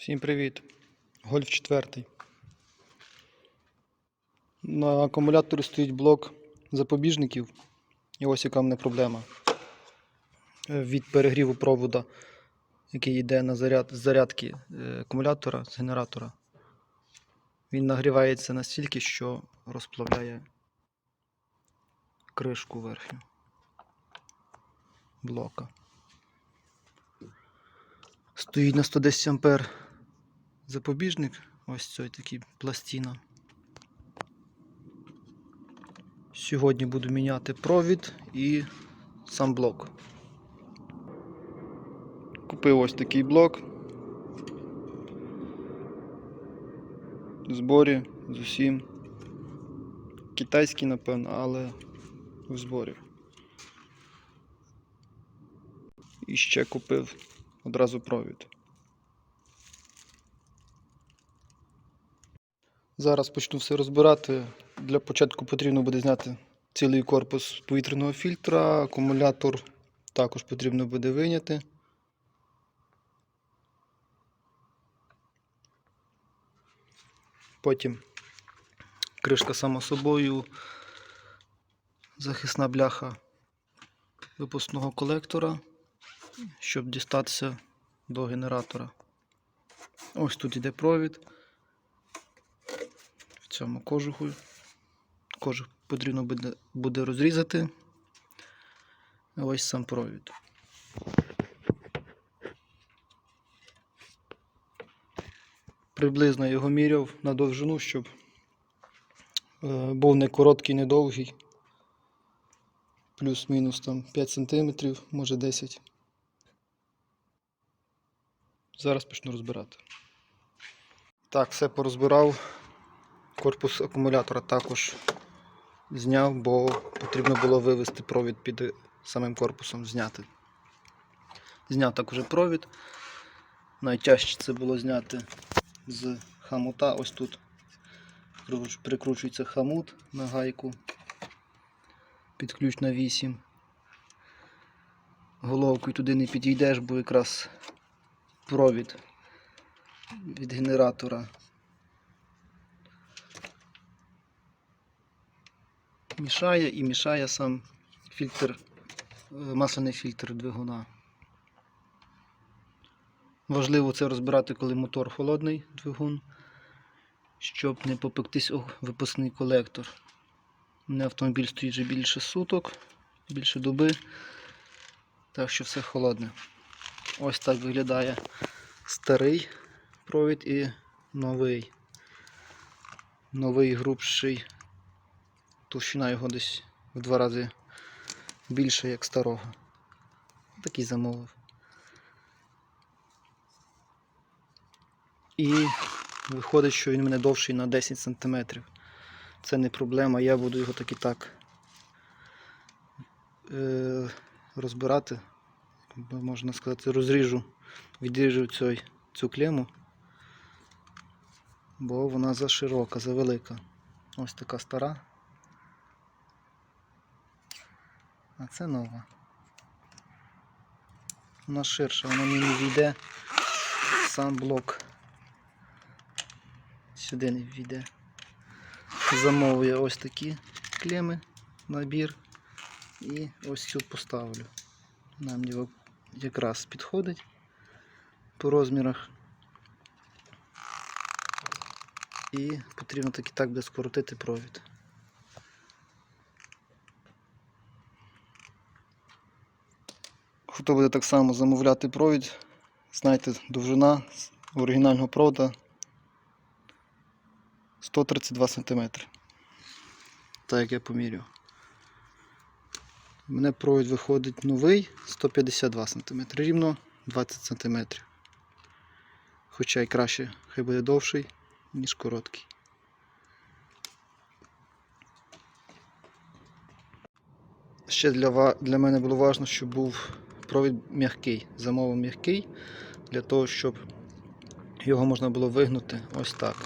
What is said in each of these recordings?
Всім привіт. Гольф 4. На акумуляторі стоїть блок запобіжників. І ось яка в мене проблема. Е, Від перегріву провода, який йде на заряд, з зарядки е, акумулятора з генератора. Він нагрівається настільки, що розплавляє кришку верхню блока. Стоїть на 110 ампер запобіжник. Ось цей такий пластина. Сьогодні буду міняти провід і сам блок. Купив ось такий блок. В зборі з усім. Китайський, напевно, але в зборі. І ще купив одразу провід. Зараз почну все розбирати. Для початку потрібно буде зняти цілий корпус повітряного фільтра, акумулятор також потрібно буде виняти. Потім кришка само собою, захисна бляха випускного колектора, щоб дістатися до генератора. Ось тут іде провід цьому кожуху. Кожух потрібно буде, буде розрізати. Ось сам провід. Приблизно його міряв на довжину, щоб е, був не короткий, не довгий. Плюс-мінус там 5 см, може 10 Зараз почну розбирати. Так, все порозбирав. Корпус акумулятора також зняв, бо потрібно було вивести провід під самим корпусом, зняти. Зняв також провід. Найтяжче це було зняти з хамута. Ось тут прикручується хамут на гайку під ключ на 8. Головкою туди не підійдеш, бо якраз провід від генератора мішає і мішає сам фільтр, е, масляний фільтр двигуна. Важливо це розбирати, коли мотор холодний двигун, щоб не попектись о випускний колектор. У мене автомобіль стоїть вже більше суток, більше доби, так що все холодне. Ось так виглядає старий провід і новий. Новий грубший. Товщина його десь в два рази більше, як старого. Такий замовив. І виходить, що він мене довший на 10 см. Це не проблема, я буду його так і так е, розбирати. Можна сказати, розріжу, відріжу цю, цю клему, бо вона заширока, завелика. Ось така стара. А це нова. Вона ширша, вона мені не війде сам блок. Сюди не війде. Замовив я ось такі клеми, набір. І ось цю поставлю. Нам його якраз підходить по розмірах. І потрібно так і так буде скоротити провід. Хто буде так само замовляти провід, знайте, довжина оригінального провода 132 см. Так як я поміряв. У мене провід виходить новий 152 см, рівно 20 см. Хоча й краще, хай буде довший, ніж короткий. Ще для, для мене було важливо, щоб був провід м'який, замовив м'який, для того, щоб його можна було вигнути ось так.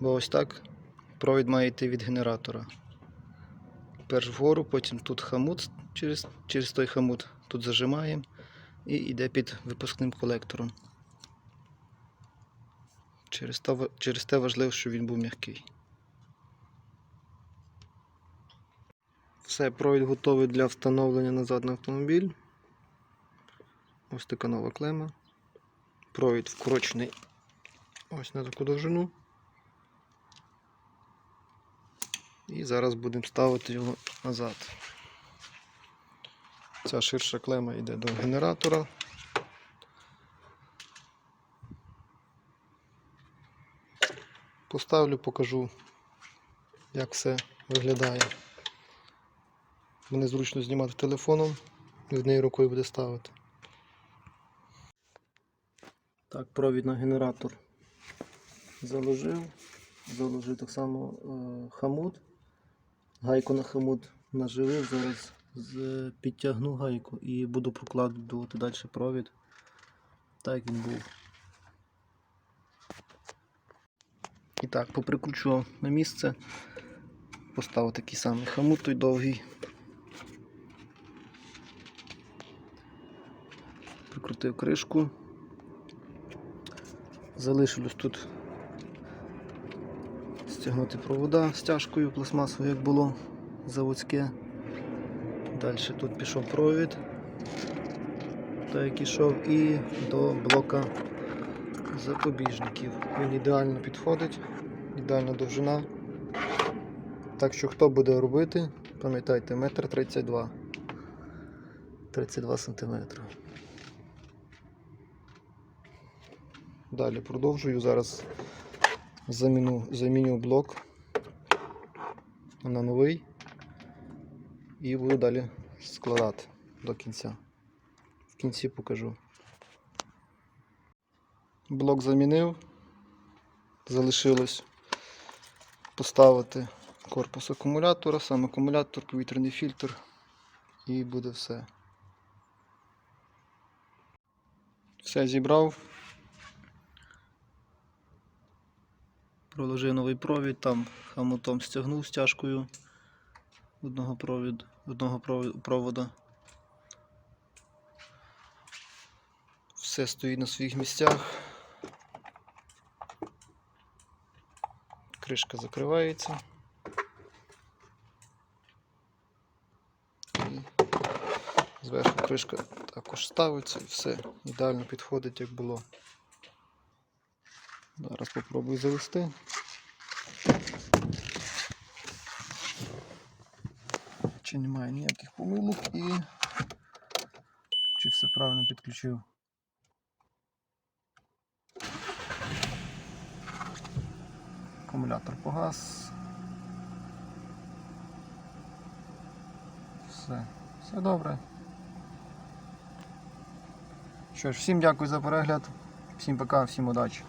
Бо ось так провід має йти від генератора. Перш вгору, потім тут хамут через, через той хамут тут зажимаємо і йде під випускним колектором. Через те, важливо, щоб він був м'який. Все, провід готовий для встановлення назад на автомобіль. Ось така нова клема. Провід вкорочений ось на таку довжину. І зараз будемо ставити його назад. Ця ширша клема йде до генератора. Поставлю, покажу, як все виглядає. Мене зручно знімати телефоном, і в неї рукою буде ставити. Так, провід на генератор заложив. Заложив так само е, хамут. Гайку на хамут наживив, зараз з- підтягну гайку і буду прокладувати далі провід. Так він був. І так, поприкручував на місце. Поставив такий самий хамут той довгий. Прикрутив кришку. Залишилось тут стягнути провода стяжкою пластмасовою, як було заводське. Далі тут пішов провід, так як ішов, і до блока запобіжників. Він ідеально підходить, ідеальна довжина. Так що хто буде робити, пам'ятайте, метр 32 32 сантиметри. Далі продовжую. Зараз заміну, заміню блок на новий і буду далі складати до кінця. В кінці покажу. Блок замінив. Залишилось поставити корпус акумулятора, сам акумулятор, повітряний фільтр і буде все. Все зібрав. Проложив новий провід, там хамутом стягнув стяжкою одного провід, одного провода. Все стоїть на своїх місцях. Кришка закривається. І зверху кришка також ставиться і все ідеально підходить, як було. Зараз попробую завести. Чи немає ніяких помилок і чи все правильно підключив. Акумулятор погас. Все, все добре. Що ж, всім дякую за перегляд, всім пока, всім удачі.